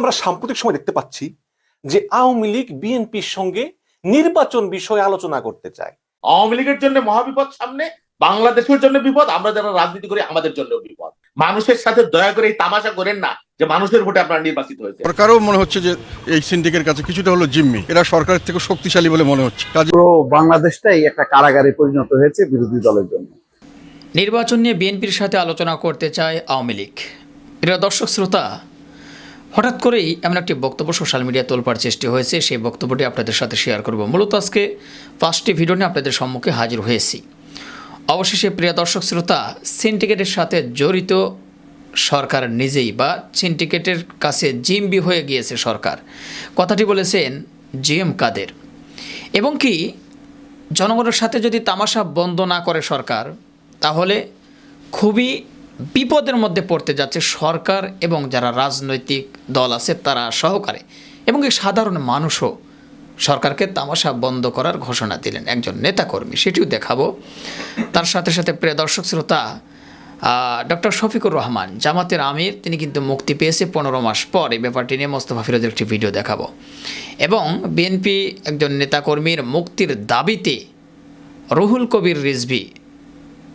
আমরা সাম্প্রতিক সময় দেখতে পাচ্ছি যে আওয়ামী লীগ বিএনপির সঙ্গে নির্বাচন বিষয়ে আলোচনা করতে চায়। আওয়ামী লীগের জন্য মহাবিপদ সামনে বাংলাদেশের জন্য বিপদ আমরা যারা রাজনীতি করি আমাদের জন্য বিপদ। মানুষের সাথে দয়া করে এই তামাশা করেন না যে মানুষের ভোটে আপনারা নির্বাচিত হয়েছে সরকারও মনে হচ্ছে যে এই সিন্ডিকের কাছে কিছুটা হলো জিম্মি। এরা সরকারের থেকে শক্তিশালী বলে মনে হচ্ছে। কাজে পুরো বাংলাদেশটাই একটা কারাগারে পরিণত হয়েছে বিরোধী দলের জন্য। নির্বাচন নিয়ে বিএনপির সাথে আলোচনা করতে চায় আওয়ামী লীগ। প্রিয় দর্শক শ্রোতা হঠাৎ করেই এমন একটি বক্তব্য সোশ্যাল মিডিয়া তোলপার চেষ্টা হয়েছে। সেই বক্তব্যটি আপনাদের সাথে শেয়ার করব। মূলত আজকে পাঁচটি ভিডিও নিয়ে আপনাদের সম্মুখে হাজির হয়েছি। অবশেষে প্রিয় দর্শক শ্রোতা সিন্ডিকেটের সাথে জড়িত সরকার নিজেই বা সিন্ডিকেটের কাছে জিম্বি হয়ে গিয়েছে সরকার। কথাটি বলেছেন জি এম কাদের। এবং কি, জনগণের সাথে যদি তামাশা বন্ধ না করে সরকার, তাহলে খুবই বিপদের মধ্যে পড়তে যাচ্ছে সরকার এবং যারা রাজনৈতিক দল আছে তারা সহকারে। এবং এই সাধারণ মানুষও সরকারকে তামাশা বন্ধ করার ঘোষণা দিলেন একজন নেতাকর্মী, সেটিও দেখাবো। তার সাথে সাথে প্রিয় দর্শক শ্রোতা ডক্টর শফিকুর রহমান, জামাতের আমির, তিনি কিন্তু মুক্তি পেয়েছে পনেরো মাস পর। এই ব্যাপারটি নিয়ে মোস্তফা ফিরোজের একটি ভিডিও দেখাবো। এবং বিএনপি একজন নেতাকর্মীর মুক্তির দাবিতে রুহুল কবির রিজভি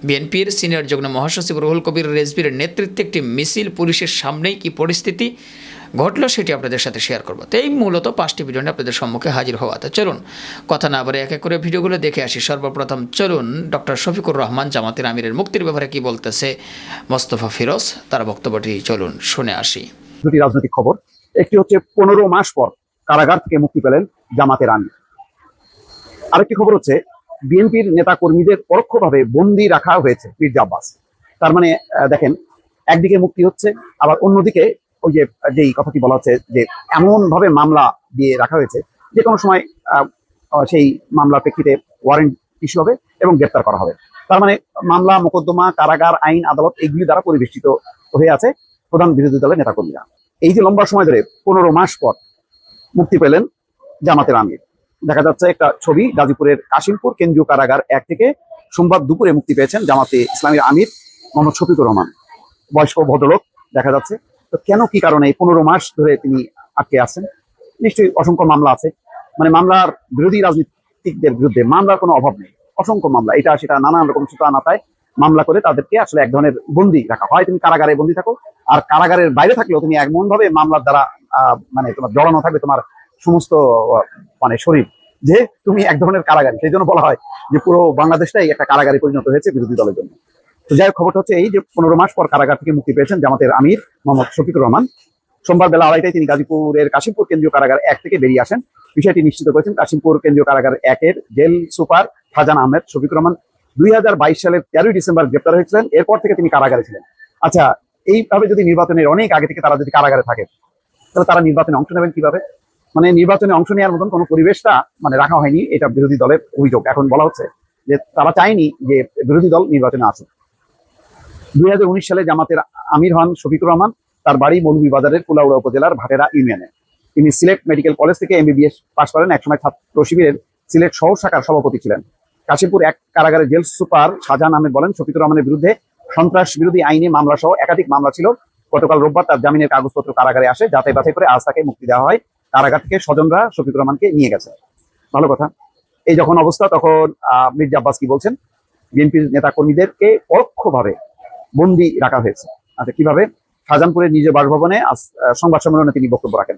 বিএনপির সিনিয়র যুগ্ম মহাসচিব রুহুল কবির রেজবির নেতৃত্বে একটি মিছিল পুলিশের সামনেই কি পরিস্থিতি ঘটলো সেটি আপনাদের সাথে শেয়ার করব। তো এই মূলত পাঁচটি ভিডিও নিয়ে আপনাদের সম্মুখে হাজির হওয়া। তো চলুন, কথা না বলে এক এক করে ভিডিওগুলো দেখে আসি। সর্বপ্রথম চলুন, ডক্টর শফিকুর রহমান, জামাতের আমিরের মুক্তির ব্যাপারে কি বলতেছে মোস্তফা ফিরোজ, তার বক্তব্যটি চলুন শুনে আসি। দুটি রাজনৈতিক খবর, একটি হচ্ছে পনেরো মাস পর কারাগার থেকে মুক্তি পেলেন জামাতের আমির। আরেকটি খবর হচ্ছে বিএনপির নেতা কর্মীদের পরোক্ষভাবে বন্দি রাখা হয়েছে মির্জা আব্বাস তার মানে দেখেন, একদিকে মুক্তি হচ্ছে, আবার অন্যদিকে ওই যে, যেই কথাটি বলা হচ্ছে যে এমন ভাবে মামলা দিয়ে রাখা হয়েছে, যে কোনো সময় সেই মামলার প্রেক্ষিতে ওয়ারেন্ট ইস্যু হবে এবং গ্রেপ্তার করা হবে। তার মানে মামলা, মোকদ্দমা, কারাগার, আইন, আদালত এগুলি দ্বারা পরিবেষ্টিত হয়ে আছে প্রধান বিরোধী দলের নেতাকর্মীরা। এই যে লম্বা সময় ধরে পনেরো মাস পর মুক্তি পেলেন জামাতের আমির। দেখা যাচ্ছে একটা ছবি, গাজীপুরের কাশিমপুর কেন্দ্রীয় কারাগার এক থেকে সোমবার দুপুরে মুক্তি পেয়েছেন জামাতে ইসলামীর আমির মোহাম্মদ শফিকুর রহমান। বয়স্ক ভদ্রলোক দেখা যাচ্ছে। তো কেন কি কারণে পনেরো মাস ধরে তিনি আটকে আছেন? নিশ্চয়ই অসংখ্য মামলা আছে। মানে মামলার বিরোধী রাজনীতিকদের বিরুদ্ধে মামলার কোনো অভাব নেই। অসংখ্য মামলা। এটা সেটা নানান রকম সুতা নাতায় মামলা করে তাদেরকে আসলে এক ধরনের বন্দি রাখা হয়। তুমি কারাগারে বন্দি থাকো। আর কারাগারের বাইরে থাকলেও তুমি এমন ভাবে মামলার দ্বারা মানে তোমার জড়ানো থাকবে, তোমার সমস্ত মানে শরীর যে তুমি এক ধরনের কারাগারি, সেই জন্য বলা হয় যে পুরো বাংলাদেশটাই একটা কারাগারে পরিণত হয়েছে বিরোধী দলের জন্য। তো যাই হোক, খবরটা হচ্ছে এই যে পনেরো মাস পর কারাগার থেকে মুক্তি পেয়েছেন জামাতের আমির মোহাম্মদ শফিকুর রহমান। সোমবার বেলা আড়াইটায় তিনি গাজীপুরের কাশিমপুর কেন্দ্রীয় কারাগার এক থেকে বেরিয়ে আসেন। বিষয়টি নিশ্চিত করেছেন কাশিমপুর কেন্দ্রীয় কারাগার একের জেল সুপার ফাজান আহমেদ শফিকুর রহমান। দুই হাজার বাইশ সালের তেরোই ডিসেম্বর গ্রেপ্তার হয়েছিলেন, এরপর থেকে তিনি কারাগারে ছিলেন। আচ্ছা এইভাবে যদি নির্বাচনের অনেক আগে থেকে তারা যদি কারাগারে থাকে, তাহলে তারা নির্বাচনে অংশ নেবেন কীভাবে? মানে নির্বাচনে অংশ নেওয়ার মতন কোনো পরিবেশটা মানে রাখা হয়নি, এটা বিরোধী দলের অভিযোগ। এখন বলা হচ্ছে যে তারা চায়নি যে বিরোধী দল নির্বাচনে আসুক। দুই হাজার উনিশ সালে জামাতের আমির হন শফিকুর রহমান, তার বাড়ি মৌলভীবাজারের কুলাউড়া উপজেলার ভাটেরা ইউনিয়নে। তিনি সিলেট মেডিকেল কলেজ থেকে এমবিবিএস পাশ করেন। একসময় ছাত্র শিবিরের সিলেট শহর শাখার সভাপতি ছিলেন। কাশিমপুর এক কারাগারের জেল সুপার শাহজাহান আহমেদ বলেন, শফিকুর রহমানের বিরুদ্ধে সন্ত্রাস বিরোধী আইনে মামলা সহ একাধিক মামলা ছিল। গতকাল রোববার তার জামিনের কাগজপত্র কারাগারে আসে। যাচাই বাছাই করে আজ তাকে মুক্তি দেওয়া হয়। কারাগার থেকে স্বজনরা শফিকুর রহমানকে নিয়ে গেছে। ভালো কথা। এই যখন অবস্থা তখন মির্জা আব্বাস কি বলছেন? বিএনপির নেতা কর্মীদেরকে পরোক্ষভাবে বন্দি রাখা হয়েছে। আচ্ছা কীভাবে? শাহজাহানপুরের নিজ বাসভবনে সংবাদ সম্মেলনে তিনি বক্তব্য রাখেন।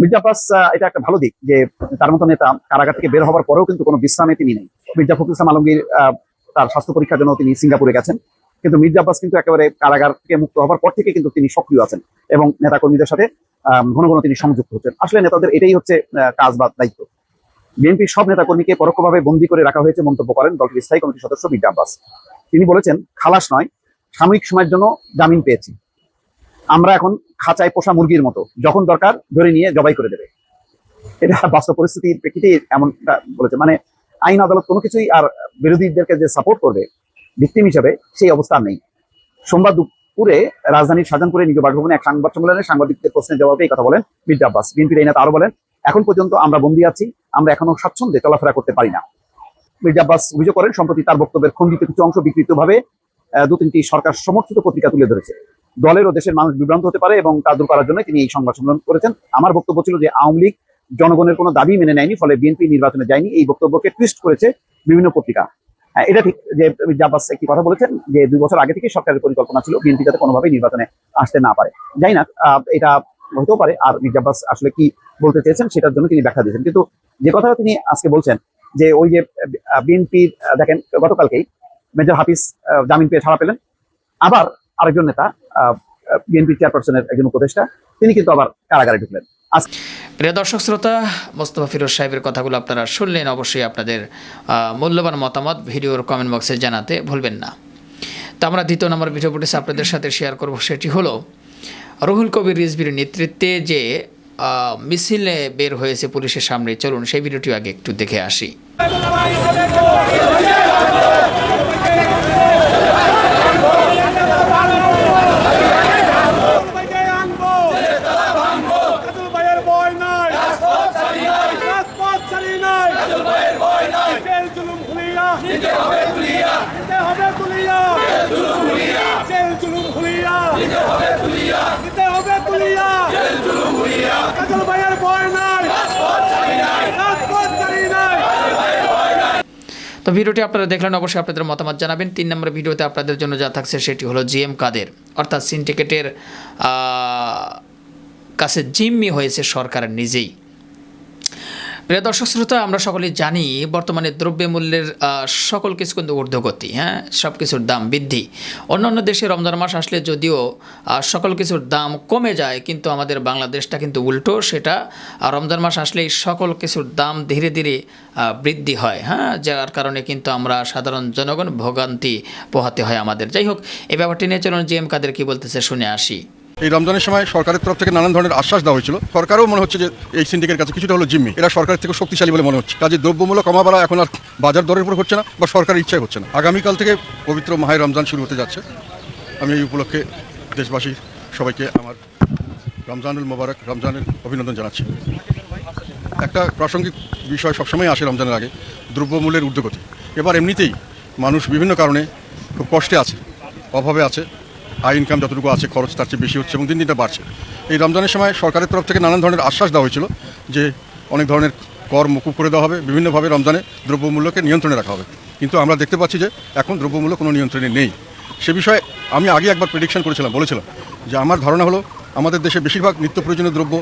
মির্জা আব্বাস এটা একটা ভালো দিক যে তার মতো নেতা কারাগার থেকে বের হওয়ার পরেও কিন্তু কোনো বিশ্রামে তিনি নেই। মির্জা ফখরুল ইসলাম আলমগীর তার স্বাস্থ্য পরীক্ষার জন্য তিনি সিঙ্গাপুরে গেছেন। কিন্তু মির্জা আব্বাস কিন্তু একেবারে কারাগার থেকে মুক্ত হওয়ার পর থেকে কিন্তু তিনি সক্রিয় আছেন এবং নেতাকর্মীদের সাথে আহ, ঘন ঘন তিনি সংযুক্ত হচ্ছেন। আসলে নেতাদের এটাই হচ্ছে কাজ বা দায়িত্ব। বিএনপির সব নেতাকর্মীকে পরোক্ষভাবে বন্দী করে রাখা হয়েছে মন্তব্য করেন দলটির স্থায়ী কমিটির সদস্য মির্জা আব্বাস। তিনি বলেছেন, খালাস নয় সাময়িক সময়ের জন্য জামিন পেয়েছি। আমরা এখন খাঁচায় পোষা মুরগির মতো, যখন দরকার ধরে নিয়ে জবাই করে দেবে। এটা বাস্তব পরিস্থিতির প্রেক্ষিতে এমনটা বলেছে। মানে আইন আদালত কোনো কিছুই আর বিরোধীদেরকে যে সাপোর্ট করবে ভিত্তিম হিসাবে সেই অবস্থা নেই। সোমবার দুপুরে রাজধানীর শাহজাহানপুরে নিজ বাসভবনে এক সংবাদ সম্মেলনে সাংবাদিকদের প্রশ্নের জবাবে এই কথা বলেন মির্জা আব্বাস। বিএনপির এই নেতা আরও বলেন, এখন পর্যন্ত আমরা বন্দী আছি, আমরা এখনও স্বাচ্ছন্দ্যে চলাফেরা করতে পারি না। মির্জা আব্বাস অভিযোগ করেন, সম্প্রতি তার বক্তব্যের খণ্ডিত কিছু অংশ বিকৃতভাবে দু তিনটি সরকার সমর্থিত পত্রিকা তুলে ধরেছে। দলের ও দেশের মানুষ বিভ্রান্ত হতে পারে এবং তা দূর করার জন্য তিনি এই সংবাদ সম্মেলন করেছেন। আমার বক্তব্য ছিল যে, আওয়ামী লীগ জনগণের কোনো দাবি মেনে নেয়নি, ফলে বিএনপি নির্বাচনে যায়নি। এই বক্তব্যকে টুইস্ট করেছে বিভিন্ন পত্রিকা। এটা ঠিক যে মির্জা আব্বাস একটি কথা বলেছেন? যে দুই বছর আগে থেকে সরকারের পরিকল্পনা ছিল বিএনপি যাতে কোনোভাবেই নির্বাচনে আসতে না পারে। যাই না এটা হতেও পারে। আর মির্জা আব্বাস আসলে কি বলতে চেয়েছেন সেটার জন্য তিনি ব্যাখ্যা দিয়েছেন। কিন্তু যে কথা তিনি আজকে বলছেন, যে ওই যে বিএনপির দেখেন, গতকালকেই মেজর হাফিজ জামিন পেয়ে ছাড়া পেলেন। আবার আরেকজন নেতা বিএনপি চেয়ারপারসনের একজন উপদেষ্টা, তিনি কিন্তু আবার কারাগারে ঢুকলেন। প্রিয় দর্শক শ্রোতা, মোস্তফা ফিরোজ সাহেবের কথাগুলো আপনারা শুনলেন, অবশ্যই আপনাদের মূল্যবান মতামত ভিডিওর কমেন্ট বক্সে জানাতে ভুলবেন না। তো আমরা দ্বিতীয় নম্বর ভিডিও ফুটেজ আপনাদের সাথে শেয়ার করব, সেটি হলো রুহুল কবির রিজবির নেতৃত্বে যে মিছিলে বের হয়েছে পুলিশের সামনে। চলুন সেই ভিডিওটি আগে একটু দেখে আসি বাইকে আনব কাজল ভাইয়ের ভয় নাই রাজপথ ছাড়ি নাই জেল জুলুম খুলিয়া নিতে হবে তুলিয়া জেল জুলুম খুলিয়া নিতে হবে তুলিয়া কাজল ভাইয়ের ভয় নাই রাজপথ ছাড়ি নাই তো ভিডিওটি আপনারা দেখলেন, অবশ্যই আপনাদের মতামত জানাবেন। তিন নম্বর ভিডিওতে আপনাদের জন্য যা থাকছে সেটি হলো জিএম কাদের। অর্থাৎ সিন্ডিকেটের কাছে জিম্মি হয়েছে সরকার নিজেই। প্রিয় দর্শক শ্রোতা, আমরা সকলেই জানি বর্তমানে দ্রব্যমূল্যের সকল কিছু কিন্তু ঊর্ধ্বগতি হ্যাঁ? সব কিছুর দাম বৃদ্ধি। অন্যান্য দেশে রমজান মাস আসলে যদিও সকল কিছুর দাম কমে যায়, কিন্তু আমাদের বাংলাদেশটা কিন্তু উল্টো, সেটা রমজান মাস আসলেই সকল কিছুর দাম ধীরে ধীরে বৃদ্ধি হয় হ্যাঁ? যার কারণে কিন্তু আমরা সাধারণ জনগণ ভোগান্তি পোহাতে হয় আমাদের। যাই হোক, এ ব্যাপারটি নিয়ে চলুন, জি এম কাদের কী বলতেছে শুনে আসি। এই রমজানের সময় সরকারের তরফ থেকে নানান ধরনের আশ্বাস দেওয়া হয়েছিল। সরকারও মনে হচ্ছে যে এই সিন্ডিকের কাছে কিছুটা হলো জিম্মি। এরা সরকারের থেকে শক্তিশালী বলে মনে হচ্ছে। কাজে দ্রব্যমূল্য কমা বাড়া এখন আর বাজার দরের উপর হচ্ছে না বা সরকারের ইচ্ছায় হচ্ছে না। আগামীকাল থেকে পবিত্র মাহে রমজান শুরু হতে যাচ্ছে। আমি এই উপলক্ষে দেশবাসী সবাইকে আমার রমজানুল মোবারক, রমজানের অভিনন্দন জানাচ্ছি। একটা প্রাসঙ্গিক বিষয় সবসময় আসে রমজানের আগে, দ্রব্যমূল্যের ঊর্ধ্বগতি। এবার এমনিতেই মানুষ বিভিন্ন কারণে খুব কষ্টে আছে, অভাবে আছে। আয় ইনকাম যতটুকু আছে, খরচ তার চেয়ে বেশি হচ্ছে এবং দিন দিনটা বাড়ছে। এই রমজানের সময় সরকারের তরফ থেকে নানান ধরনের আশ্বাস দেওয়া হয়েছিল যে অনেক ধরনের কর মুকুব করে দেওয়া হবে, বিভিন্নভাবে রমজানে দ্রব্যমূল্যকে নিয়ন্ত্রণে রাখা হবে। কিন্তু আমরা দেখতে পাচ্ছি যে এখন দ্রব্যমূল্য কোনো নিয়ন্ত্রণে নেই। সে বিষয়ে আমি আগে একবার প্রেডিকশন করেছিলাম, বলেছিলাম যে আমার ধারণা হলো, আমাদের দেশে বেশিরভাগ নিত্য প্রয়োজনীয় দ্রব্য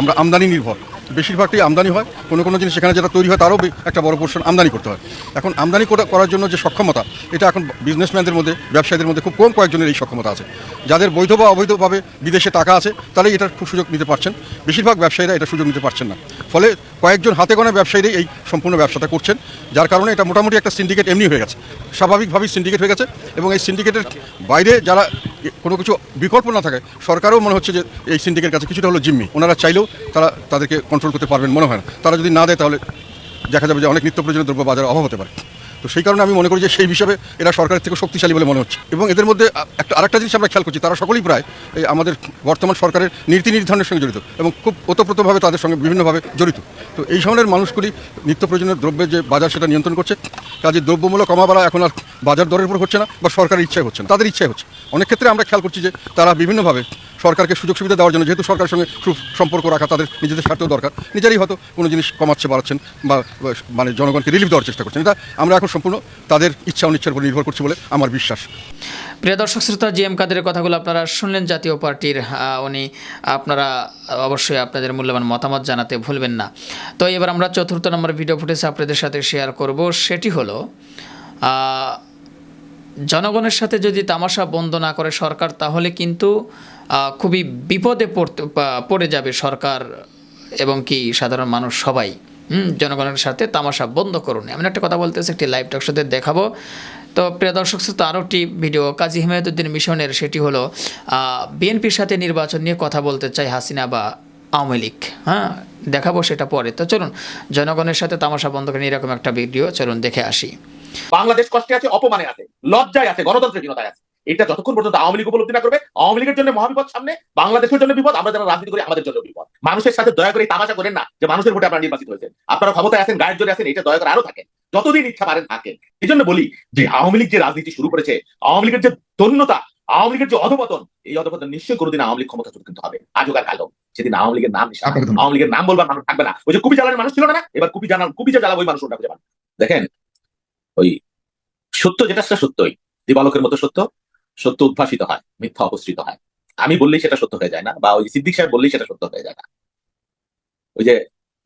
আমরা আমদানি নির্ভর। বেশিরভাগটাই আমদানি হয়। কোনো কোনো জিনিস সেখানে যেটা তৈরি হয় তারও একটা বড় পোর্শন আমদানি করতে হয়। এখন আমদানি করা- করার জন্য যে সক্ষমতা, এটা এখন বিজনেসম্যানদের মধ্যে, ব্যবসায়ীদের মধ্যে খুব কম কয়েকজনের এই সক্ষমতা আছে। যাদের বৈধ বা অবৈধভাবে বিদেশে টাকা আছে, তারাই এটার খুব সুযোগ নিতে পারছেন। বেশিরভাগ ব্যবসায়ীরা এটা সুযোগ নিতে পারছেন না। ফলে কয়েকজন হাতে গোনা ব্যবসায়ীরাই এই সম্পূর্ণ ব্যবসাটা করছেন, যার কারণে এটা মোটামুটি একটা সিন্ডিকেট এমনি হয়ে গেছে। স্বাভাবিকভাবেই সিন্ডিকেট হয়ে গেছে এবং এই সিন্ডিকেটের বাইরে যারা কোনো কিছু বিকল্প না থাকে, সরকারও মনে হচ্ছে যে এই সিন্ডিকেটের কাছে কিছুটা হলো জিম্মি। ওনারা চাইলেও তারা তাদেরকে কন্ট্রোল করতে পারবেন মনে হয় না। তারা যদি না দেয় তাহলে দেখা যাবে যে অনেক নিত্য প্রয়োজনীয় দ্রব্য বাজারে অভাব হতে পারে। তো সেই কারণে আমি মনে করি যে সেই হিসাবে এরা সরকারের থেকে শক্তিশালী বলে মনে হচ্ছে। এবং এদের মধ্যে একটা আরেকটা জিনিস আমরা খেয়াল করছি, তারা সকলেই প্রায় এই আমাদের বর্তমান সরকারের নীতি নির্ধারণের সঙ্গে জড়িত এবং খুব ওতপ্রোতভাবে তাদের সঙ্গে বিভিন্নভাবে জড়িত। তো এই ধরনের মানুষগুলি নিত্য প্রয়োজনীয় দ্রব্যের যে বাজার সেটা নিয়ন্ত্রণ করছে, কাজে দ্রব্যমূল্য কমা এখন আর বাজার দরের উপর হচ্ছে না বা সরকারের ইচ্ছায় হচ্ছে না, তাদের ইচ্ছায় হচ্ছে। অনেক ক্ষেত্রে আমরা খেয়াল করছি যে তারা বিভিন্নভাবে সরকারকে সুযোগ সুবিধা দেওয়ার জন্য, যেহেতু সরকারের সঙ্গে খুব সম্পর্ক রাখা তাদের নিজেদের স্বার্থেও দরকার, নিজেরাই হয়তো কোনো জিনিস কমাচ্ছে, বাড়াচ্ছেন বা মানে জনগণকে রিলিফ দেওয়ার চেষ্টা করছেন। এটা আমরা এখন সম্পূর্ণ তাদের ইচ্ছা অনিচ্ছার উপর নির্ভর করছি বলে আমার বিশ্বাস। প্রিয় দর্শক, শ্রোতা, জি এম কাদের কথাগুলো আপনারা শুনলেন, জাতীয় পার্টির উনি আপনারা অবশ্যই আপনাদের মূল্যবান মতামত জানাতে ভুলবেন না। তো এবার আমরা চতুর্থ নম্বর ভিডিও ফুটেজ আপনাদের সাথে শেয়ার করব। সেটি হলো জনগণের সাথে যদি তামাশা বন্ধ না করে সরকার তাহলে কিন্তু খুবই বিপদে পড়তে পড়ে যাবে সরকার এবং কি সাধারণ মানুষ সবাই। হুম, জনগণের সাথে তামাশা বন্ধ করুন। এমন একটা কথা বলতেছে একটি লাইভ টক শোতে দেখাবো। তো প্রিয় দর্শক শ্রোতা আরও একটি ভিডিও কাজী হিমায়তুদ্দিন মিশনের সেটি হলো বিএনপির সাথে নির্বাচন নিয়ে কথা বলতে চাই হাসিনা বা আওয়ামী লীগ। হ্যাঁ দেখাবো সেটা পরে। তো চলুন জনগণের সাথে তামাশা বন্ধ করে এরকম একটা ভিডিও চলুন দেখে আসি। বাংলাদেশ কষ্টে আছে অপমানে আছে লজ্জায় আছে গণতন্ত্রহীনতায় আছে। এটা যতক্ষণ পর্যন্ত আওয়ামী লীগ উপলব্ধি না করবে আওয়ামী লীগের জন্য মহাবিপদ সামনে বাংলাদেশের জন্য বিপদ আমরা যারা রাজনীতি করি আমাদের জন্য বিপদ। মানুষের সাথে দয়া করে তামাশা করেন না যে মানুষের ভোটে আপনারা নির্বাচিত হয়েছেন। আপনারা ক্ষমতায় আছেন গায়ের জোরে আছেন এটা দয়া করে আরও থাকেন। যতদিন ইচ্ছা পারেন থাকেন। এই জন্য বলি যে আওয়ামী লীগ যে রাজনীতি শুরু করেছে আওয়ামী লীগের যে দন্যতা আওয়ামী লীগের যে অধপতন এই অধপতন নিশ্চয়ই কোনোদিন আওয়ামী লীগ ক্ষমতা কিন্তু হবে। আজকার কালো। সেদিন আওয়ামী লীগের নাম। আওয়ামী লীগের নাম বলবার মানুষ থাকবে না। ওই যে কুপি জ্বালানোর মানুষ ছিল না এবার কুপি জানাল কুপি যে জ্বালা ওই মানুষ ওটা দেখেন ওই সত্য, যেটা সেটা সত্যই। দিবালকের মতো সত্য সত্য উদ্ভাসিত হয়, মিথ্যা অপসৃত হয়। আমি বললেই সেটা সত্য হয়ে যায় না, বা ওই সিদ্দিক সাহেব বললেই সেটা সত্য হয়ে যায় না। ওই যে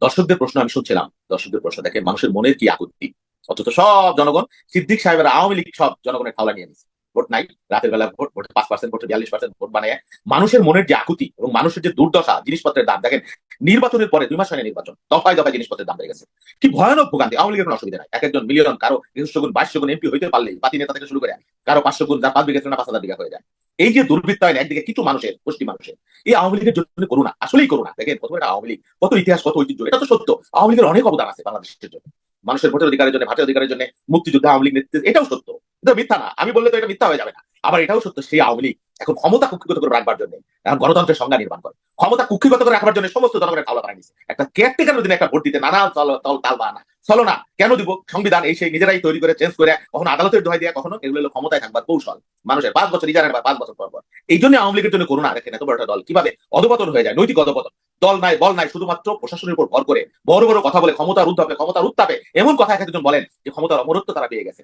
দর্শকদের প্রশ্ন আমি শুনছিলাম, দর্শকদের প্রশ্ন দেখে মানুষের মনের কি আকুতি অথচ সব জনগণ, সিদ্দিক সাহেবের আওয়ামী লীগ সব জনগণের খাওয়া নিয়ে নিচ্ছে ভোট নাই, রাতের বেলা ভোট, ভোটে পাঁচ পার্সেন্ট ভোটে বিয়াল্লিশ পার্সেন্ট ভোট বানিয়ে। মানুষের মনের যে আকুতি এবং মানুষের যে দুর্দশা জিনিসপত্রের দাম, দেখেন, নির্বাচনের পরে দুই মাস হয়নি নির্বাচন, দফায় দফায় জিনিসপত্রের দাম বেড়ে গেছে। কি ভয়ানক ভোগান্তি, আওয়ামী লীগের কোনো অসুবিধা নাই। এক একজন মিলিয়ন, কারও একশো গুণ বাইশশো গুণ এমপি হইতে পারলেই পাতি নেতা থেকে শুরু করে কারও পাঁচশো গুণ, যার পাঁচ বিঘা না, পাঁচ হাজার বিঘা হয়ে যায়। এই যে দুর্বৃত্তায়ন একদিকে কিছু মানুষের, গোষ্ঠী মানুষের, এই আওয়ামী লীগের জন্য করুণা, আসলেই করুণা। দেখেন, প্রথমে আওয়ামী লীগ, কত ইতিহাস, কত ঐতিহ্য, এটা তো সত্য। আওয়ামী লীগের অনেক অবদান আছে বাংলাদেশের জন্য। মানুষের ভোটের অধিকারের জন্য, ভাটের অধিকারের জন্য মুক্তিযুদ্ধে, আওয়ামী লীগ নেতৃত্ব, এটাও সত্য। এটা মিথ্যা না। আমি বললে তো এটা মিথ্যা হয়ে যাবে না। আবার এটাও সত্য, সেই আওয়ামী লীগ এখন ক্ষমতা কুক্ষিগত করে রাখবার জন্য, এখন গণতন্ত্রের সংজ্ঞা নির্মাণ করে। ক্ষমতা কুক্ষিগত করে রাখবার জন্য সমস্ত জনগণের খাওয়া বানিয়ে নিচ্ছে একটা কেয়ারটেকার দিনে একটা ভোট দিতে নানা তল তল তাল বানা চলো না, কেন দিব? সংবিধান এই সেই নিজেরাই তৈরি করে চেঞ্জ করে, কখনো আদালতের দোহাই দিয়ে, কখনো এগুলো হলো ক্ষমতায় থাকবার কৌশল। মানুষের পাঁচ বছর ইজারের পাঁচ বছর পর পর। এই জন্য আওয়ামী লীগের জন্য করুণা দেখেন এত বড় একটা দল। কীভাবে? অধপতন হয়ে যায়, নৈতিক অধপতন। দল নাই, বল নাই, শুধুমাত্র প্রশাসনের উপর ভর করে বড় বড় কথা বলে ক্ষমতার উদ্ধাপে ক্ষমতার উত্তাপে এমন কথা এক একজন বলেন যে ক্ষমতার অমরত্ব তারা পেয়ে গেছে।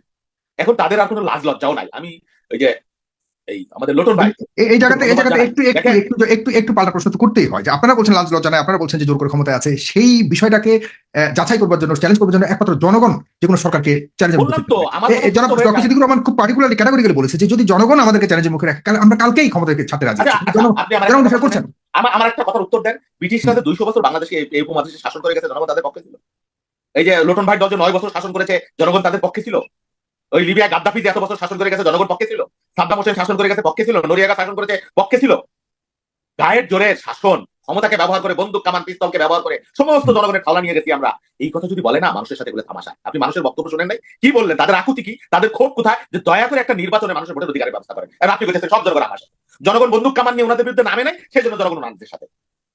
এখন তাদের আর কোনো লাজ লজ্জাও নাই। আমি ওই যে এই আমাদের লোটন ভাই। এই- জায়গাতে এই জায়গাতে একটু একটু একটু একটু একটু পাল্টা প্রশ্ন তো করতেই হয় যে আপনারা বলছেন লাজ লজ্জা নাই আপনারা বলছেন যে জোর করে ক্ষমতায় আছে। সেই বিষয়টাকে যাচাই করবার জন্য চ্যালেঞ্জ করবার জন্য একমাত্র জনগণ যে কোনো সরকারকে এ জনাব ডক্টর সিদ্দিকুর রহমান খুব পার্টিকুলারলি ক্যাটাগরিক্যালি বলেছে যে যদি জনগণ আমাদেরকে চ্যালেঞ্জের মুখে রাখে আমরা কালকেই ক্ষমতাকে ছাড়তে রাজি আচ্ছা, জনগণ- বিষয় করছেন। আমার আমার একটা কথার উত্তর দেন। ব্রিটিশরা দুইশো বছর বাংলাদেশে এই- উপমহাদেশে শাসন করে গেছে জনগণ তাদের পক্ষে ছিল। এই যে লোটন ভাই দল নয় বছর শাসন করেছে জনগণ তাদের পক্ষে ছিল। ওই লিবিয়া গাদ্দাফি যে এত বছর শাসন করে গেছে জনগণ পক্ষে ছিল। সাদ্দাম হোসেন শাসন করে গেছে, পক্ষে ছিল নরিয়াগা শাসন করেছে, পক্ষে ছিল। গায়ের জোরে শাসন, ক্ষমতাকে ব্যবহার করে, বন্দুক, কামান, পিস্তলকে ব্যবহার করে সমস্ত জনগণের খাওয়া নিয়ে গেছি আমরা। এই কথা যদি বলে না, মানুষের সাথে বলে তামাশা আপনি মানুষের বক্তব্য শুনেন নাই? কি বললেন? তাদের আকুতি কি? তাদের ক্ষোভ কোথায়? যে দয়া করে একটা নির্বাচনে মানুষের ভোটের অধিকারের ব্যবস্থা করেন। আর আপনি বলছেন সব জনগণ আমার জনগণ বন্দুক, কামান নিয়ে ওনাদের বিরুদ্ধে নামে নাই, সেই জন্য জনগণ ওনাদের সাথে।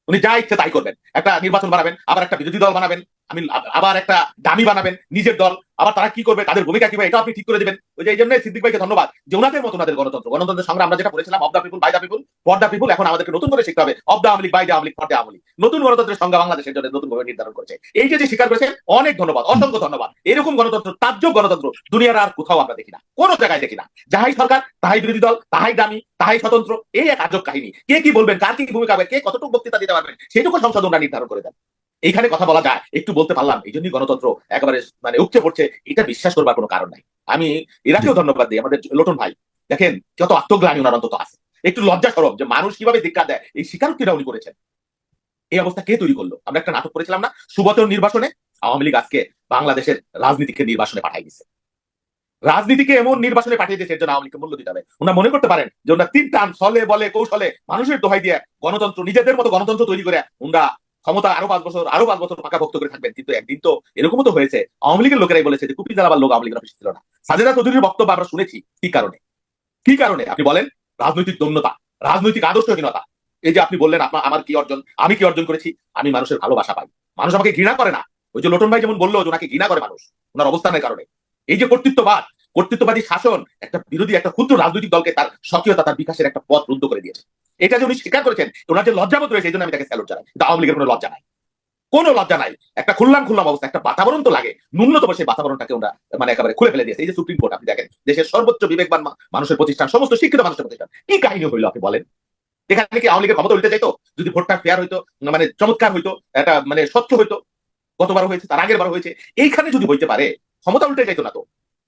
উনি যা ইচ্ছে তাই করবেন। একটা নির্বাচন বানাবেন, আবার একটা বিরোধী দল বানাবেন। আমি আবার একটা দামি বানাবেন নিজের দল। আবার তারা কি করবে, তাদের ভূমিকা কি হবে এটা আপনি ঠিক করে দেবেন। ওই যে এই জন্য সিদ্দিক ভাইকে ধন্যবাদ যে ওনাদের মতো ওনাদের গণতন্ত্র। গণতন্ত্রের সংগ্রাম আমরা যেটা পড়েছিলাম of the people by the people for the people এখন আমাদেরকে নতুন করে শিখতে হবে অব দা আমলিক বাই দা আমলিক ফর দা আমলিক নতুন গণতন্ত্রের সংজ্ঞা বাংলাদেশের জন্য নতুন ভাবে নির্ধারণ করেছে। এই যে যে স্বীকার করেছে অনেক ধন্যবাদ, অসংখ্য ধন্যবাদ। এরকম গণতন্ত্র, তাজ্জব গণতন্ত্র দুনিয়ার আর কোথাও আমরা দেখি না, কোনো জায়গায় দেখি না। যাহাই সরকার, তাহাই বিরোধী দল, তাহাই দামি, তাহাই স্বতন্ত্র, এই এক আজব কাহিনী। কে কি বলবেন, কার কি ভূমিকা হবে, কে কতটুকু বক্তৃতা দিতে পারবেন, সেটুকু সংসদ ওনারা নির্ধারণ করে দেন। এইখানে কথা বলা যায় একটু বলতে পারলাম এই জন্যই গণতন্ত্র একেবারে মানে উপচে পড়ছে এটা বিশ্বাস করবার কোনো কারণ নাই। আমি এরাকেও ধন্যবাদ দিই আমাদের লোটন ভাই। দেখেন কত আত্মগ্লানি ওনার অন্তত আছে। একটু লজ্জা সরব যে মানুষ কীভাবে ধিক্কার দেয় এই স্বীকারোক্তিটা উনি করেছেন। এই অবস্থা কে তৈরি করল? আমরা একটা নাটক করেছিলাম না? সুবচন নির্বাচনে আওয়ামী লীগ আজকে বাংলাদেশের রাজনীতিকে নির্বাচনে পাঠাই দিছে রাজনীতিকে এমন নির্বাচনে পাঠিয়ে দিয়েছে এর জন্য আওয়ামী লীগকে মূল্য দিতে হবে। ওনারা মনে করতে পারেন যে ওনারা তিন টান ছলে বলে কৌশলে মানুষের দোহাই দিয়ে গণতন্ত্র নিজেদের মতো গণতন্ত্র তৈরি করে ওনারা ক্ষমতা আরও পাঁচ বছর, আরও পাঁচ বছর পাকা ভক্ত করে থাকবেন। কিন্তু একদিন তো এরকমও তো হয়েছে, আওয়ামী লীগের লোকেরাই বলেছে যে কুপি জ্বালাবার লোক আওয়ামী লীগের ছিল না। সাজেদা চৌধুরীর বক্তব্য আমরা শুনেছি, কি কারণে? কি কারণে? আপনি বলেন, রাজনৈতিক দম্যতা রাজনৈতিক আদর্শহীনতা। এই যে আপনি বললেন আপনার আমার কি অর্জন, আমি কি অর্জন করেছি? আমি মানুষের ভালোবাসা পাই। মানুষ আমাকে ঘৃণা করে না। ওই যে লোটন ভাই যেমন বলল ওনাকে ঘৃণা করে মানুষ, ওনার অবস্থানের কারণে। এই যে কর্তৃত্ববাদ কর্তৃত্ববাদী শাসন একটা বিরোধী, একটা ক্ষুদ্র রাজনৈতিক দলকে তার সক্রিয়তা, তার বিকাশের একটা পথ রুদ্ধ করে দিয়েছে। এটা যে উনি স্বীকার করেছেন ওনার যে লজ্জাবোধ রয়েছে, এই জন্য আমি তাকে স্যালুট জানাই। কিন্তু আওয়ামী লীগের কোনো লজ্জা নাই। কোনো লজ্জা নাই। একটা খুললাম খুললাম অবস্থা, একটা বাতাবরণ তো লাগে। ন্যূনতম সেই বাতাবরণটাকে ওরা মানে একেবারে খুলে ফেলে দিয়েছে। এই যে সুপ্রিম কোর্ট, আপনি দেখেন, দেশের সর্বোচ্চ বিবেকবান মানুষের প্রতিষ্ঠান, সমস্ত শিক্ষিত মানুষের প্রতিষ্ঠান, কি কাহিনী হইল, আপনি বলেন? এখানে কি আওয়ামী লীগের ক্ষমতা উল্টে যাইতো? যদি ভোটটা ফেয়ার হইতো মানে চমৎকার হইতো, একটা মানে স্বচ্ছ হইতো গতবার হয়েছে, তার আগের বার হয়েছে। এইখানে যদি হইতে পারে, ক্ষমতা উল্টে যাইতো না তো।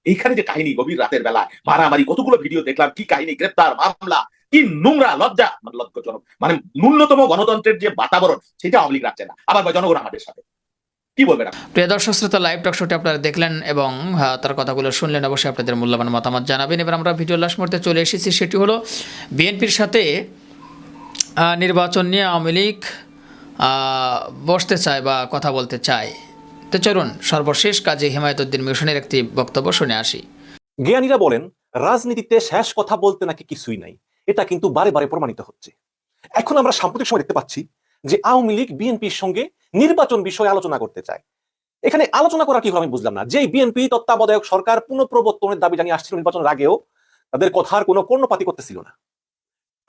এইখানে যে কাহিনী গভীর রাতের বেলা মারামারি, কতগুলো ভিডিও দেখলাম, কি কাহিনী, গ্রেপ্তার, মামলা, কি নোংরা, লজ্জা মানে লজ্জাজনক মানে ন্যূনতম গণতন্ত্রের যে বাতাবরণ, সেটা আওয়ামী লীগ রাখছে না। আবার জনগণ আমাদের সাথে। কি? প্রিয় দর্শক, শ্রোতা লাইভ টক শোটি আপনারা দেখলেন এবং তার কথাগুলো শুনলেন, অবশ্যই আপনাদের মূল্যবান মতামত জানাবেন। এবার আমরা ভিডিও লাস্ট মুহূর্তে চলে এসেছি, সেটি হলো বিএনপির সাথে নির্বাচন নিয়ে আওয়ামী লীগ বসতে চায় বা কথা বলতে চায়। তো চলুন, সর্বশেষ কাজে হেমায়তুদ্দিন মিশনের একটি বক্তব্য শুনে আসি। জ্ঞানীরা বলেন, রাজনীতিতে শেষ কথা বলতে নাকি কিছুই নাই। এটা কিন্তু বারে বারে প্রমাণিত হচ্ছে। এখন আমরা সাম্প্রতিক সময় দেখতে পাচ্ছি যে আওয়ামী লীগ বিএনপির সঙ্গে নির্বাচন বিষয়ে আলোচনা করতে চায়। এখানে আলোচনা করা কি হলো আমি বুঝলাম না। যে বিএনপি, তত্ত্বাবধায়ক সরকার পুনঃপ্রবর্তনের দাবি জানিয়ে আসছিল নির্বাচনের আগেও, তাদের কথার কোনো কর্ণপাতি করতেছিল না।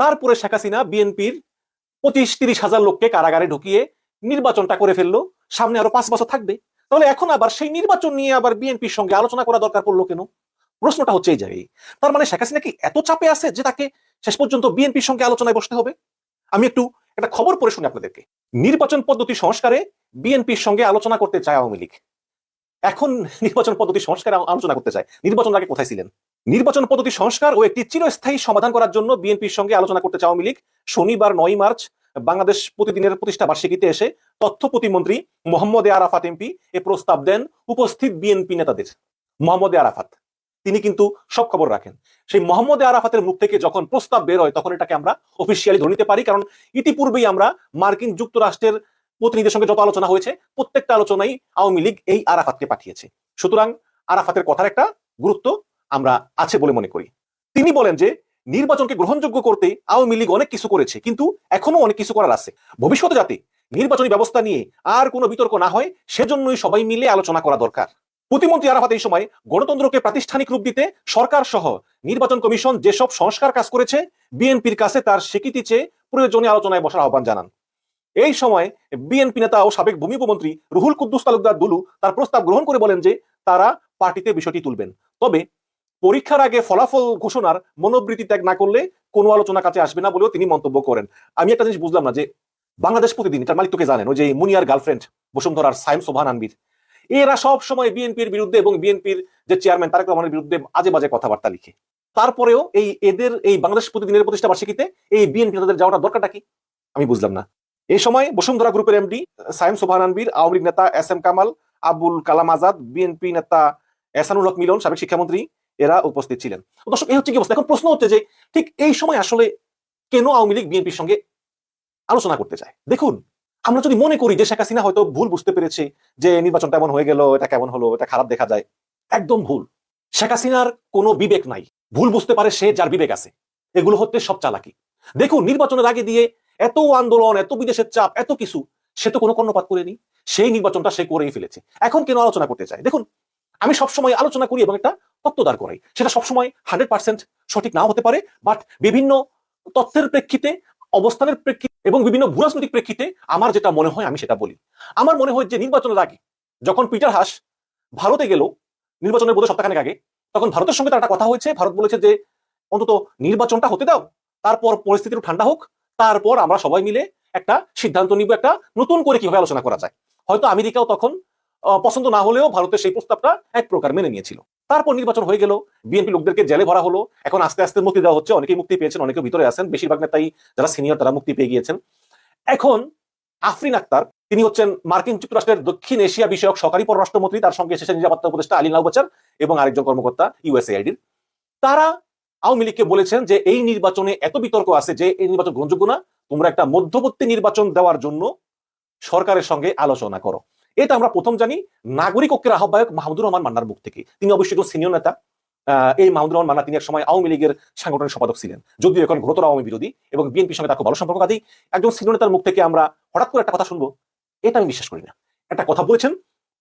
তারপরে শেখ হাসিনা বিএনপির পঁচিশ তিরিশ হাজার লোককে কারাগারে ঢুকিয়ে নির্বাচনটা করে ফেলল। সামনে আরও পাঁচ বছর থাকবে। তাহলে এখন আবার সেই নির্বাচন নিয়ে আবার বিএনপির সঙ্গে আলোচনা করা দরকার পড়ল কেন? প্রশ্নটা হচ্ছে এই জায়গায়। তার মানে শেখ হাসিনা কি এত চাপে আছে যে তাকে শেষ পর্যন্ত বিএনপির সঙ্গে আলোচনায় বসতে হবে? আমি একটু একটা খবর পড়ে শুনি আপনাদেরকে। নির্বাচন পদ্ধতি সংস্কারে বিএনপির সঙ্গে আলোচনা করতে চায় আওয়ামী লীগ। এখন নির্বাচন পদ্ধতি সংস্কারে আলোচনা করতে চায়। নির্বাচন আগে কোথায় ছিলেন? নির্বাচন পদ্ধতি সংস্কার ও একটি চিরস্থায়ী সমাধান করার জন্য বিএনপির সঙ্গে আলোচনা করতে চায় আওয়ামী লীগ। শনিবার নয় মার্চ বাংলাদেশ প্রতিদিনের প্রতিষ্ঠা বার্ষিকীতে এসে তথ্য প্রতিমন্ত্রী মোহাম্মদ আরাফাত এমপি এ প্রস্তাব দেন উপস্থিত বিএনপি নেতাদের। মোহাম্মদ আরাফাত, তিনি কিন্তু সব খবর রাখেন। সেই মোহাম্মদ আরাফাতের মুখ থেকে যখন প্রস্তাব বের হয়, তখন এটাকে আমরা অফিসিয়ালি ধরে নিতে পারি। কারণ ইতিপূর্বেই আমরা মার্কিন যুক্তরাষ্ট্রের প্রতিনিধিদের সঙ্গে যত আলোচনা হয়েছে, প্রত্যেকটা আলোচনায় আওয়ামী লীগ এই আরাফাতকে পাঠিয়েছে। সুতরাং আরাফাতের কথার একটা গুরুত্ব আমরা আছে বলে মনে করি। তিনি বলেন যে নির্বাচনকে গ্রহণযোগ্য করতে আওয়ামী লীগ অনেক কিছু করেছে, কিন্তু এখনও অনেক কিছু করার আছে। ভবিষ্যতে যাতে নির্বাচনী ব্যবস্থা নিয়ে আর কোনো বিতর্ক না হয়, সেজন্যই সবাই মিলে আলোচনা করা দরকার। প্রতিমন্ত্রী আরাফাত এই সময় গণতন্ত্রকে প্রাতিষ্ঠানিক রূপ দিতে সরকার সহ নির্বাচন কমিশন যেসব সংস্কার কাজ করেছে, বিএনপির কাছে তার স্বীকৃতি চেয়ে প্রয়োজনে আলোচনায় বসার আহ্বান জানান। এই সময় বিএনপি নেতা ও সাবেক ভূমি উপমন্ত্রী রুহুল কুদ্দুস তালুকদার দুলু তার প্রস্তাব গ্রহণ করে বলেন যে তারা পার্টিতে বিষয়টি তুলবেন। তবে পরীক্ষার আগে ফলাফল ঘোষণার মনোবৃত্তি ত্যাগ না করলে কোনো আলোচনা কাছে আসবে না বলেও তিনি মন্তব্য করেন। আমি একটা জিনিস বুঝলাম না যে বাংলাদেশ প্রতিদিন, তার মালিক তোকে জানেন? ওই যে মুনিয়ার গার্লফ্রেন্ড, বসুন্ধরার সাইম সোভান আনবির। এরা সব সময় বিএনপির বিরুদ্ধে এবং বিএনপির যে চেয়ারম্যান তারেক রহমানের বিরুদ্ধে আজে বাজে কথাবার্তা লিখে। তারপরেও এই এদের, এই বাংলাদেশ প্রতিদিনের প্রতিষ্ঠা বার্ষিকীতে এই বিএনপি তাদের যাওয়াটা দরকারটা কি? আমি বুঝলাম না। এই সময় বসুন্ধরা গ্রুপের এমডি সাইম সোভান আনবির, আওয়ামী লীগ নেতা S M Kamal, Abul Kalam Azad, BNP নেতা এসানুল হক মিলন, সাবেক শিক্ষামন্ত্রী এরা উপস্থিত ছিলেন। দর্শক, এই হচ্ছে কি অবস্থা। এখন প্রশ্ন হচ্ছে যে, ঠিক এই সময় আসলে কেন আওয়ামী লীগ বিএনপির সঙ্গে আলোচনা করতে চায়? দেখুন, আমরা যদি মনে করি যে শেখ হাসিনা হয়তো ভুল বুঝতে পেরেছে যে নির্বাচনটা এমন হয়ে গেল, এটা কেমন হলো, এটা খারাপ দেখা যায়, একদম ভুল। শেখ হাসিনার কোনো বিবেক নাই। ভুল বুঝতে পারে সে যার বিবেক আছে। এগুলো হচ্ছে সব চালাকি। দেখুন, নির্বাচনের আগে দিয়ে এত আন্দোলন, এত বিদেশের চাপ, এত কিছু, সে তো কোনো কর্ণপাত করেনি। সেই নির্বাচনটা সে করেই ফেলেছে। এখন কেন আলোচনা করতে চায়? দেখুন, আমি সবসময় আলোচনা করি এবং একটা তত্ত্ব দাঁড় করাই। সেটা সবসময় হান্ড্রেড পার্সেন্ট সঠিক নাও হতে পারে বাট বিভিন্ন তথ্যের প্রেক্ষিতে, অবস্থানের প্রেক্ষিতে এবং বিভিন্ন ভূরাজনৈতিক প্রেক্ষিতে আমার যেটা মনে হয় আমি সেটা বলি। আমার মনে হয় যে নির্বাচনের আগে যখন পিটার হাস ভারতে গেল নির্বাচনের বোধ সপ্তাহখানেক আগে, তখন ভারতের সঙ্গে তার একটা কথা হয়েছে। ভারত বলেছে যে, অন্তত নির্বাচনটা হতে দাও, তারপর পরিস্থিতি ঠান্ডা হোক, তারপর আমরা সবাই মিলে একটা সিদ্ধান্ত নিব, একটা নতুন করে কীভাবে আলোচনা করা যায়। হয়তো আমেরিকাও তখন পছন্দ না হলেও ভারতের সেই প্রস্তাবটা এক প্রকার মেনে নিয়েছিল। তারপর নির্বাচন হয়ে গেল। বিএনপি লোকদেরকে জেলে ভরা হলো। এখন আস্তে আস্তে মুক্তি দেওয়া হচ্ছে। অনেকেই মুক্তি পেয়েছেন অনেকে ভিতরে আছেন। বেশিরভাগ নেতাই যারা সিনিয়র, তারা মুক্তি পেয়ে গিয়েছেন। এখন আফরিন আক্তার, তিনি হচ্ছেন মার্কিন যুক্তরাষ্ট্রের দক্ষিণ এশিয়া বিষয়ক সরকারি পররাষ্ট্রমন্ত্রী, তার সঙ্গে এসেছেন নিরাপত্তা উপদেষ্টা আলী নাউবাচার এবং আরেকজন কর্মকর্তা ইউএসএআইডির তারা আওয়ামী লীগকে বলেছেন যে, এই নির্বাচনে এত বিতর্ক আছে যে, এই নির্বাচন গ্রহণযোগ্য না। তোমরা একটা মধ্যবর্তী নির্বাচন দেওয়ার জন্য সরকারের সঙ্গে আলোচনা করো। এটা আমরা প্রথম জানি নাগরিক ঐক্যের আহ্বায়ক মাহমুদুর রহমান মান্নার মুখ থেকে। তিনি অবশ্যই একজন সিনিয়র নেতা। এই মাহমুদুর রহমান মান্না তিনি এক সময় আওয়ামী লীগের সাংগঠনিক সম্পাদক ছিলেন। যদিও এখন ঘোরতর আওয়ামী বিরোধী এবং বিএনপির সঙ্গে তার খুব ভালো সম্পর্ক কাজেই একজন সিনিয়র নেতার মুখ থেকে আমরা হঠাৎ করে একটা কথা শুনব। এটা আমি বিশ্বাস করি না। একটা কথা বলেছেন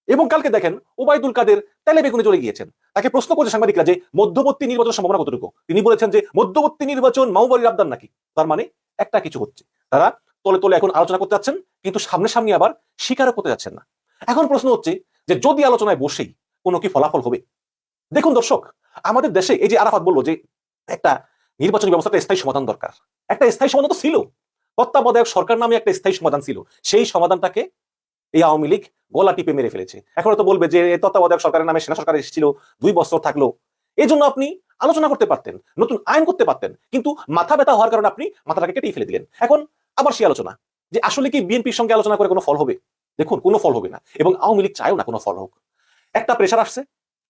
এবং কালকে দেখেন ওবায়দুল কাদের তেলে বেগুনে চলে গিয়েছেন। তাকে প্রশ্ন করছে সাংবাদিকরা যে মধ্যবর্তী নির্বাচন সম্ভাবনা কতটুকু? তিনি বলেছেন যে মধ্যবর্তী নির্বাচন মাওবাড়ির আবদার নাকি? তার মানে একটা কিছু হচ্ছে। তারা তলে তলে এখন আলোচনা করতে যাচ্ছেন, কিন্তু সামনে সামনে আবার স্বীকারও করতে যাচ্ছেন না। এখন প্রশ্ন হচ্ছে যে যদি আলোচনায় বসেই কোনো কি ফলাফল হবে? দেখুন দর্শক, আমাদের দেশে এই যে আরাফাত বলল যে একটা নির্বাচনী ব্যবস্থাটা স্থায়ী সমাধান দরকার। একটা স্থায়ী সমাধান তো ছিল। তত্ত্বাবধায়ক সরকার নামে একটা স্থায়ী সমাধান ছিল। সেই সমাধানটাকে এই আওয়ামী লীগ গলা টিপে মেরে ফেলেছে। এখন তো বলবে যে তত্ত্বাবধায়ক সরকারের নামে সেনা সরকার এসেছিল, দুই বছর থাকল। এই জন্য আপনি আলোচনা করতে পারতেন, নতুন আইন করতে পারতেন, কিন্তু মাথা ব্যথা হওয়ার কারণে আপনি মাথাটাকে কেটেই ফেলে দিলেন। এখন আবার সেই আলোচনা, যে আসলে কি বিএনপির সঙ্গে আলোচনা করে কোনো ফল হবে? দেখুন, কোনো ফল হবে না এবং আওয়ামী লীগ চায়ও না কোনো ফল হোক। একটা প্রেশার আসছে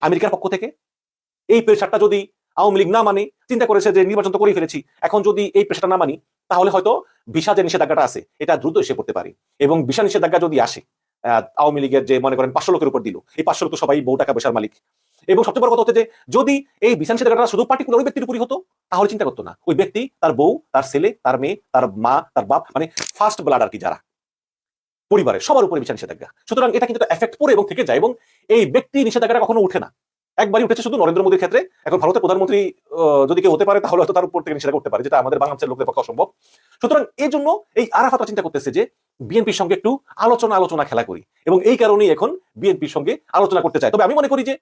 আমেরিকার পক্ষ থেকে। এই প্রেশারটা যদি আওয়ামী লীগ না মানে চিন্তা করেছে যে নির্বাচন তো করেই ফেলেছি, এখন যদি এই প্রেশারটা না মানি, তাহলে হয়তো ভিসা যে নিষেধাজ্ঞাটা আছে, এটা দ্রুত এসে পড়তে পারে। এবং ভিসা নিষেধাজ্ঞা যদি আসে আওয়ামী লীগের যে মনে করেন পাঁচশো লোকের উপর দিল, এই পাঁচশো লোক সবাই বহু টাকা পয়সার মালিক। এবং সবচেয়ে বড় কথা হচ্ছে যে, যদি এই ভিসা নিষেধাজ্ঞাটা শুধু পার্টিকুলার ওই ব্যক্তির উপরই হতো, তাহলে চিন্তা করতো না। ওই ব্যক্তি, তার বউ, তার ছেলে, তার মেয়ে, তার মা, তার বাপ মানে ফার্স্ট ব্লাড আর কি যারা। পরিবারের সবার উপরে ভিসা নিষেধাজ্ঞা। সুতরাং এটা কিন্তু এফেক্ট পড়ে এবং থেকে যায় এবং এই ব্যক্তি নিষেধাজ্ঞাটা কখনো উঠে না। একবারই উঠেছে শুধু নরেন্দ্র মোদীর ক্ষেত্রে। এখন ভারতের প্রধানমন্ত্রী যদি কেউ হতে পারে, তাহলে হয়তো তার উপর থেকে নিষেধ করতে পারে, যেটা আমাদের বাংলাদেশের লোকদের পক্ষে অসম্ভব। সুতরাং এই জন্য এই আরাফাতরা চিন্তা করতেছে যে, বিএনপির সঙ্গে একটু আলোচনা আলোচনা খেলা করি এবং এই কারণেই এখন বিএনপির সঙ্গে আলোচনা করতে চায়। তবে আমি মনে করি যে,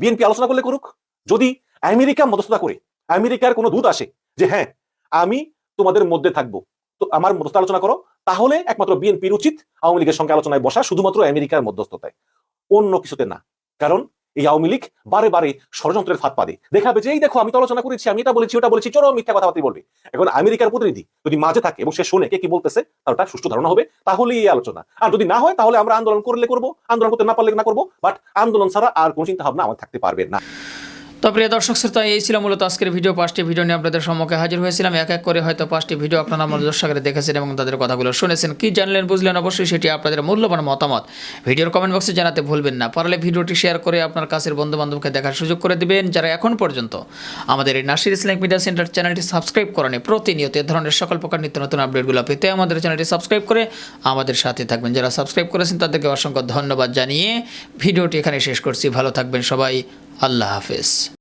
বিএনপি আলোচনা করলে করুক। যদি আমেরিকা মধ্যস্থতা করে, আমেরিকার কোনো দূত আসে যে হ্যাঁ আমি তোমাদের মধ্যে থাকব, তো আমার মধ্যস্থ আলোচনা করো তাহলে একমাত্র বিএনপির উচিত আওয়ামী লীগের সঙ্গে আলোচনায় বসা শুধুমাত্র আমেরিকার মধ্যস্থতায়। অন্য কিছুতে না। কারণ এই আওয়ামী লীগ বারে বারে ষড়যন্ত্রের ফাঁদ পাদে দেখাবে যে, এই দেখো, আমি তো আলোচনা করেছি, আমি এটা বলেছি, ওটা বলেছি চরম মিথ্যা কথাবার্তা বলবে। এখন আমেরিকার প্রতিনিধি যদি মাঝে থাকে এবং সে শুনে কে কি বলতেছে তার ওটা সুষ্ঠু ধারণা হবে, তাহলেই এই আলোচনা। আর যদি না হয়, তাহলে আমরা আন্দোলন করলে করব, আন্দোলন করতে না পারলে না করব, বাট আন্দোলন ছাড়া আর কোনো চিন্তা ভাবনা আমার থাকতে পারবে না। তো প্রিয় দর্শক শ্রোতা, এই ছিল মূলত আজকের ভিডিও। পাঁচটি ভিডিও নিয়ে আপনাদের সম্মুখে হাজির হয়েছিলাম। এক এক করে হয়তো পাঁচটি ভিডিও আপনারা আমার দর্শকরা দেখেছেন এবং তাদের কথাগুলো শুনেছেন। কি জানলেন, বুঝলেন, অবশ্যই সেটি আপনাদের মূল্যবান মতামত। ভিডিওর কমেন্ট বক্সে জানাতে ভুলবেন না। পারলে ভিডিওটি শেয়ার করে আপনার কাছের বন্ধু বান্ধবকে দেখার সুযোগ করে দেবেন, যারা এখন পর্যন্ত আমাদের এই নাসির ইসলামিক মিডিয়া সেন্টার চ্যানেলটি সাবস্ক্রাইব করেনি। প্রতিনিয়ত এ ধরনের সকল প্রকার নিত্য নতুন আপডেটগুলো পেতে আমাদের চ্যানেলটি সাবস্ক্রাইব করে আমাদের সাথে থাকবেন। যারা সাবস্ক্রাইব করেছেন, তাদেরকে অসংখ্য ধন্যবাদ জানিয়ে ভিডিওটি এখানে শেষ করছি। ভালো থাকবেন সবাই। আল্লাহ হাফেজ।